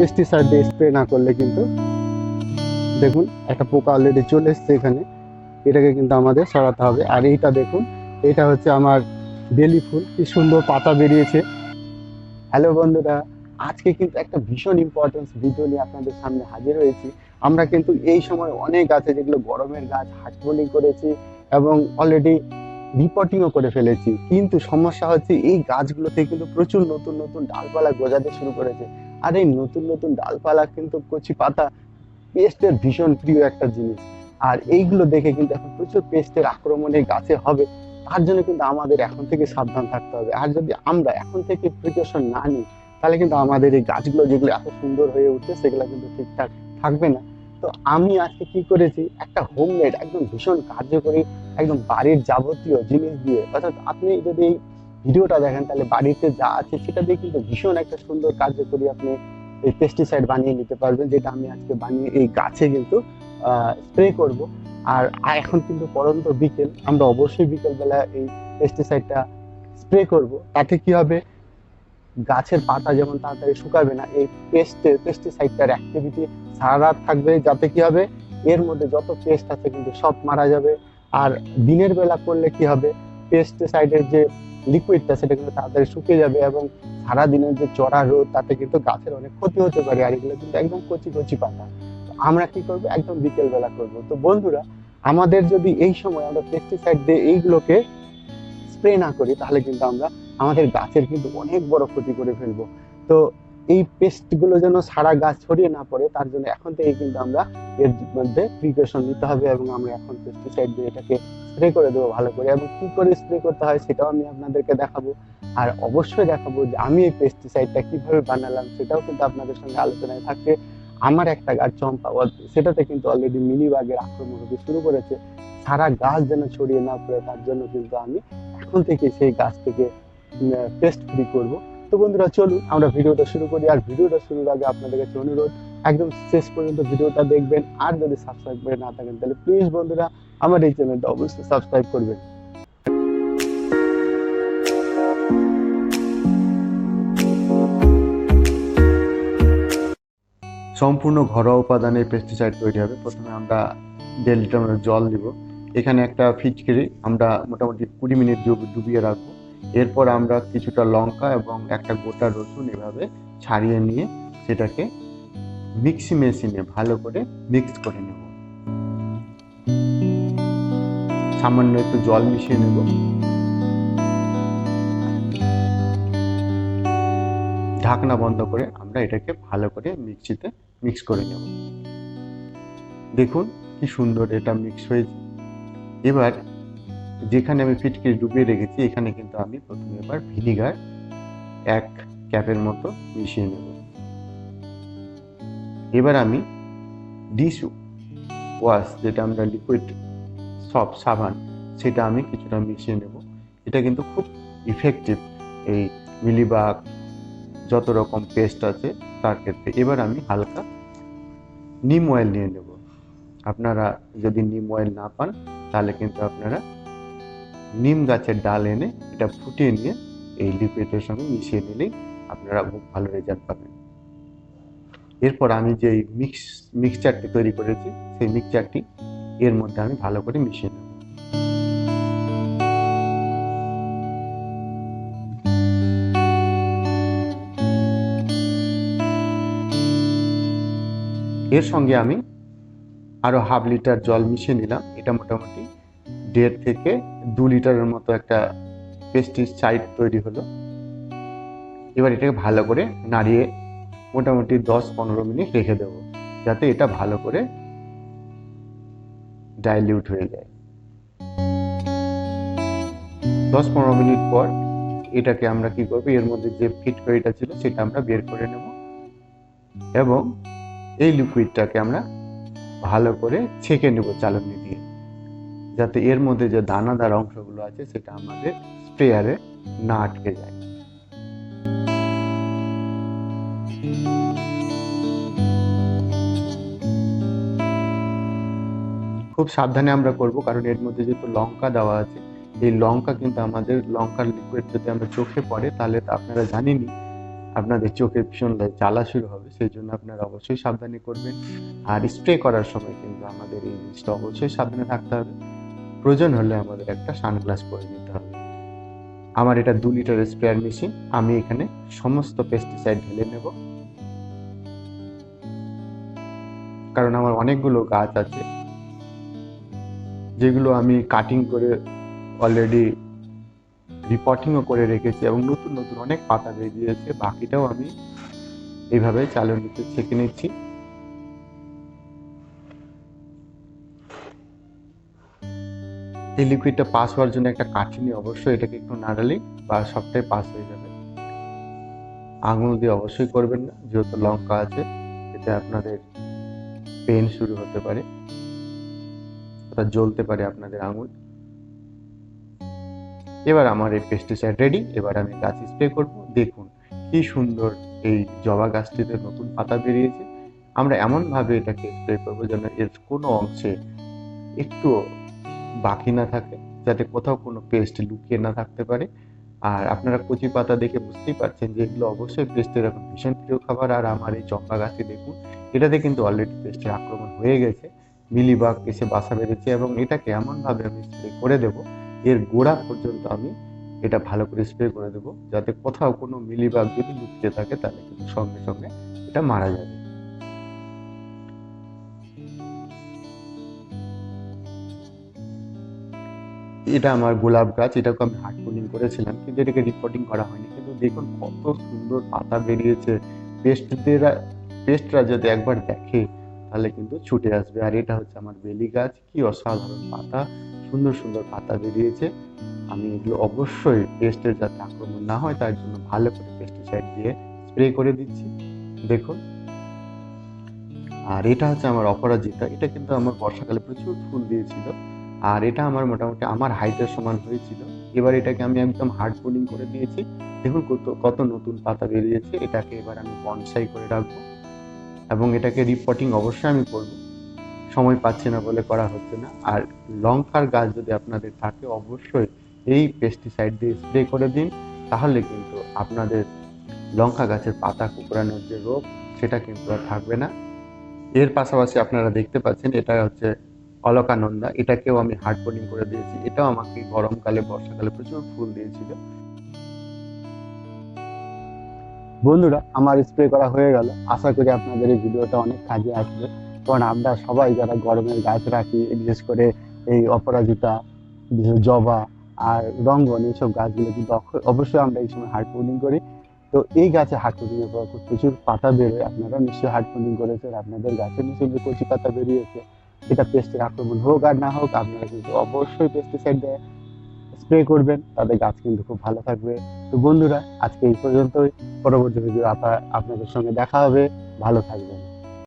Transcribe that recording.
Pesticide spray না করলে কিন্তু দেখুন একটা পোকা অলরেডি চলে এসছে এখানে। এটাকে কিন্তু আমাদের সরাতে হবে। আর এইটা দেখুন এটা হচ্ছে আমার বেলি ফুল। কি সুন্দর পাতা বেরিয়েছে। হ্যালো বন্ধুরা, আজকে কিন্তু একটা ভীষণ ইম্পর্টেন্স ভিডিও নিয়ে আপনাদের সামনে হাজির হয়েছি। আমরা কিন্তু এই সময় অনেক আছে যেগুলো গরমের গাছ হাটবোলিং করেছি এবং অলরেডি রিপোর্টিংও করে ফেলেছি। কিন্তু সমস্যা হচ্ছে এই গাছগুলোতে কিন্তু প্রচুর নতুন নতুন ডালপালা গজাতে শুরু করেছে। আর এই নতুন নতুন ডালপালা কিন্তু কচি পাতা, পেস্টের ভীষণ প্রিয় একটা জিনিস। আর এইগুলো দেখে কিন্তু এখন প্রচুর পেস্টের আক্রমণে গাছে হবে, তার জন্য কিন্তু আমাদের এখন থেকে সাবধান থাকতে হবে। আর যদি আমরা এখন থেকে প্রিকশন না নিই, তাহলে কিন্তু আমাদের এই গাছগুলো যেগুলো এত সুন্দর হয়ে উঠছে, সেগুলো কিন্তু ঠিকঠাক থাকবে না। তো আমি আজকে কি করেছি, একটা হোমমেড একদম ভীষণ কার্যকরী, একদম বাড়ির যাবতীয় জিনিস দিয়ে, অর্থাৎ আপনি যদি এই ভিডিওটা দেখেন, তাহলে বাড়িতে যা আছে সেটা দিয়ে কিন্তু ভীষণ একটা সুন্দর কার্যকরী আপনি এই পেস্টিসাইড বানিয়ে নিতে পারবেন, যেটা আমি আজকে বানিয়ে এই গাছে কিন্তু স্প্রে করব। আর এখন কিন্তু পরন্ত বিকেল, আমরা অবশ্যই বিকেলবেলা এই পেস্টিসাইডটা স্প্রে করব। তাতে কি হবে? গাছের পাতা যেমন তাড়াতাড়ি শুকাবে না, এই পেস্টের পেস্টিসাইডটার অ্যাক্টিভিটি সারা রাত থাকবে। যাতে কি হবে? এর মধ্যে যত পেস্ট আছে কিন্তু সব মারা যাবে। আর দিনের বেলা করলে কি হবে? পেস্টিসাইডের যে লিকুইডটা সেটা কিন্তু তাড়াতাড়ি শুকিয়ে যাবে এবং সারা দিনের যে চড়া রোদ, তাতে কিন্তু গাছের অনেক ক্ষতি হতে পারে আর এগুলো কিন্তু একদম কচি কচি পাতা। আমরা কি করব? একদম বিকেলবেলা করব। তো বন্ধুরা, আমাদের যদি এই সময় আমরা পেস্টিসাইড দিয়ে এইগুলোকে স্প্রে না করি, তাহলে কিন্তু আমরা আমাদের গাছের কিন্তু অনেক বড় ক্ষতি করে ফেলব। তো এই পেস্টগুলো যেন সারা গাছ ছড়িয়ে না পড়ে, তার জন্য এখন থেকে কিন্তু আমরা এর মধ্যে প্রিকশন নিতে হবে এবং আমরা এখন পেস্টিসাইড দিয়ে এটাকে স্প্রে করে দেবো ভালো করে। এবং কি করে স্প্রে করতে হয় সেটাও আমি আপনাদেরকে দেখাবো। আর অবশ্যই দেখাবো যে আমি এই পেস্টিসাইডটা কীভাবে বানালাম সেটাও কিন্তু আপনাদের সঙ্গে আলোচনায় থাকবে। আমার একটা গাছ চম্পা, সেটাতে কিন্তু অলরেডি মিনি বাগের আক্রমণ হতে শুরু করেছে। সারা গাছ যেন ছড়িয়ে না পড়ে, তার জন্য কিন্তু আমি এখন থেকে সেই গাছ থেকে পেস্ট ফ্রি করব। তো বন্ধুরা, চলুন আমরা ভিডিওটা শুরু করি। আর ভিডিওটা শুরুর আগে আপনাদের কাছে অনুরোধ, একদম শেষ পর্যন্ত ভিডিওটা দেখবেন। আর যদি সাবস্ক্রাইব করে না থাকেন, তাহলে প্লিজ বন্ধুরা, আমার এই চ্যানেলটা অবশ্যই সাবস্ক্রাইব করবেন। সম্পূর্ণ ঘরোয়া উপাদানে পেস্টিসাইড তৈরি হবে। প্রথমে আমরা দেড় লিটার জল দিব এখানে একটা ফিটকিরি আমরা মোটামুটি কুড়ি মিনিট ডুবিয়ে রাখব। এরপর আমরা কিছুটা লঙ্কা এবং একটা গোটা রসুন এভাবে ছাড়িয়ে নিয়ে সেটাকে মিক্সি মেশিনে ভালো করে মিক্স করে নেব। সামান্য একটু জল মিশিয়ে নেব। ঢাকনা বন্ধ করে আমরা এটাকে ভালো করে মিক্সিতে মিক্স করে নেব। দেখুন কি সুন্দর এটা মিক্স হয়েছে। এবার যেখানে আমি ফিটকিরি ডুবিয়ে রেখেছি, এখানে কিন্তু আমি প্রথমে এবার ভিনিগার এক ক্যাপের মতো মিশিয়ে নেব। এবার আমি ডিশ ওয়াশ, যেটা আমরা লিকুইড সব সাবান, সেটা আমি কিছুটা মিশিয়ে নেব। এটা কিন্তু খুব ইফেক্টিভ এই মিলিবাগ যত রকম পেস্ট আছে, তার ক্ষেত্রে। এবার আমি হালকা নিম অয়েল নিয়ে নেব। আপনারা যদি নিম অয়েল না পান, তাহলে কিন্তু আপনারা নিম গাছের ডাল এনে এটা ফুটিয়ে নিয়ে এই লিকুইডের সঙ্গে মিশিয়ে নিলেই আপনারা খুব ভালো রেজাল্ট পাবেন। এরপর আমি যে মিক্স মিক্সচারটি তৈরি করেছি, সেই মিক্সচারটি এর মধ্যে আমি ভালো করে মিশিয়ে নেব। এর সঙ্গে আমি আরও হাফ লিটার জল মিশিয়ে নিলাম। এটা মোটামুটি দেড় থেকে দু লিটারের মতো একটা পেস্টিসাইড তৈরি হলো। এবার এটাকে ভালো করে নাড়িয়ে মোটামুটি দশ পনেরো মিনিট রেখে দেবো, যাতে এটা ভালো করে ডাইলিউট হয়ে যায়। দশ পনেরো মিনিট পর এটাকে আমরা কি করব, এর মধ্যে যে ফিটকারিটা ছিল সেটা আমরা বের করে নেব এবং এই লিকুইডটাকে আমরা ভালো করে ছেঁকে নেব চালনি দিয়ে। যাতে এর মধ্যে যে দানাদার অংশগুলো আছে, সেটা আমাদের স্প্রেয়ারে না আটকে যায়। খুব সাবধানে আমরা করব, কারণ এর মধ্যে যেহেতু লঙ্কা দেওয়া আছে, এই লঙ্কা কিন্তু আমাদের লঙ্কার লিকুইড যদি আমরা চোখে পড়ে, তাহলে তো আপনারা জানেনই, আপনাদের চোখে ভীষণ জ্বালা শুরু হবে, সেই জন্য আপনারা অবশ্যই সাবধানে করবেন। আর স্প্রে করার সময় কিন্তু আমাদের এই জিনিসটা অবশ্যই সাবধানে থাকতে হবে। প্রয়োজন হলে আমাদের একটা সানগ্লাস পরে নিতে হবে। আমার এটা দু লিটারের স্প্রেয়ার মেশিন, আমি এখানে সমস্ত পেস্টিসাইড ঢেলে নেব। কারণ আমার অনেকগুলো গাছ আছে, যেগুলো আমি কাটিং করে অলরেডি রিপোর্টিংও করে রেখেছি এবং নতুন নতুন অনেক পাতা বেরিয়েছে, বাকিটাও আমি এইভাবে চালনিতে ছেঁকে নিচ্ছি। এই লিকুইডটা পাস হওয়ার জন্য একটা কাঠি নিয়ে অবশ্যই এটাকে একটু নাড়ালেই বা সবটাই পাস হয়ে যাবে। আঙুল দিয়ে অবশ্যই করবেন না, যেহেতু লঙ্কা আছে, এতে আপনাদের পেন শুরু হতে পারে অর্থাৎ জ্বলতে পারে আপনাদের আঙুল। এবার আমার এই পেস্টিসাইড রেডি এবার আমি গাছ স্প্রে করব। দেখুন কি সুন্দর এই জবা গাছটিতে নতুন পাতা বেরিয়েছে। আমরা এমনভাবে এটাকে স্প্রে করব যেন এর কোনো অংশে একটু বাকি না থাকে, যাতে কোথাও কোনো পেস্ট লুকিয়ে না থাকতে পারে। আর আপনারা কচি পাতা দেখে বুঝতেই পারছেন যে এগুলো অবশ্যই পেস্টের এখন ভীষণ প্রিয় খাবার। আর আমার এই চম্পা গাছটি দেখুন, এটাতে কিন্তু অলরেডি পেস্টের আক্রমণ হয়ে গেছে। মিলিবাগ এসে বাসা বেঁধেছে এবং এটাকে এমনভাবে আমি স্প্রে করে দেব, এর গোড়া পর্যন্ত আমি এটা ভালো করে স্প্রে করে দেব, যাতে কোথাও কোনো মিলিবাগ যদি লুকিয়ে থাকে তাহলে কিন্তু সঙ্গে সঙ্গে এটা মারা যাবে। এটা আমার গোলাপ গাছ এটাকে আমি হার্ড পুলিং করেছিলাম, কিন্তু এটাকে রিপোর্টিং করা হয়নি। কিন্তু দেখুন কত সুন্দর পাতা বেরিয়েছে। পেস্টরা পেস্টরা যদি একবার দেখে, তাহলে কিন্তু ছুটে আসবে। আর এটা হচ্ছে আমার বেলি গাছ, কি অসাধারণ পাতা, সুন্দর সুন্দর পাতা বেরিয়েছে। আমি এগুলো অবশ্যই পেস্টের যাতে আক্রমণ না হয়, তার জন্য ভালো করে পেস্টিসাইড দিয়ে স্প্রে করে দিচ্ছি। দেখুন। আর এটা হচ্ছে আমার অপরাজিতা, এটা কিন্তু আমার বর্ষাকালে প্রচুর ফুল দিয়েছিল। আর এটা আমার মোটামুটি আমার হাইটের সমান হয়েছিল। এবার এটাকে আমি একদম হার্ড পুলিং করে দিয়েছি। দেখুন কত কত নতুন পাতা বেরিয়েছে। এটাকে এবার আমি বনসাই করে রাখব। এবং এটাকে রিপোর্টিং অবশ্যই আমি করব। সময় পাচ্ছি না বলে করা হচ্ছে না। আর লঙ্কার গাছ যদি আপনাদের থাকে, অবশ্যই এই পেস্টিসাইড দিয়ে স্প্রে করে দিন। তাহলে কিন্তু আপনাদের লঙ্কা গাছের পাতা কুকড়ানোর যে রোগ, সেটা কিন্তু আর থাকবে না। এর পাশাপাশি আপনারা দেখতে পাচ্ছেন, এটা হচ্ছে অলকানন্দা, এটাকেও আমি হার্ড বোলিং করে দিয়েছি। এটাও আমাকে গরমকালে, বর্ষাকালে প্রচুর ফুল দিয়েছিল। বন্ধুরা, আমার স্প্রে করা হয়ে গেল। আশা করি আপনাদের এই ভিডিওটা অনেক কাজে আসবে। কারণ আমরা সবাই যারা গরমের গাছ রাখি, বিশেষ করে এই অপরাজিতা, বিশেষ জবা আর রঙ্গন, এইসব গাছগুলো কিন্তু অবশ্যই আমরা এই সময় হার্ড পোলিং করি। তো এই গাছে হার্ড এর পর প্রচুর পাতা বেরোয়। আপনারা নিশ্চয়ই হার্ড পোলিং করেছেন। আপনাদের গাছে নিশ্চয়ই কচি পাতা বেরিয়েছে এটা পেস্টের আক্রমণ হোক আর না হোক, আপনারা কিন্তু অবশ্যই পেস্টিসাইড দিয়ে স্প্রে করবেন। তাদের গাছ কিন্তু খুব ভালো থাকবে। তো বন্ধুরা, আজকে এই পর্যন্তই। পরবর্তী ভিডিও আপনাদের সঙ্গে দেখা হবে। ভালো থাকবেন।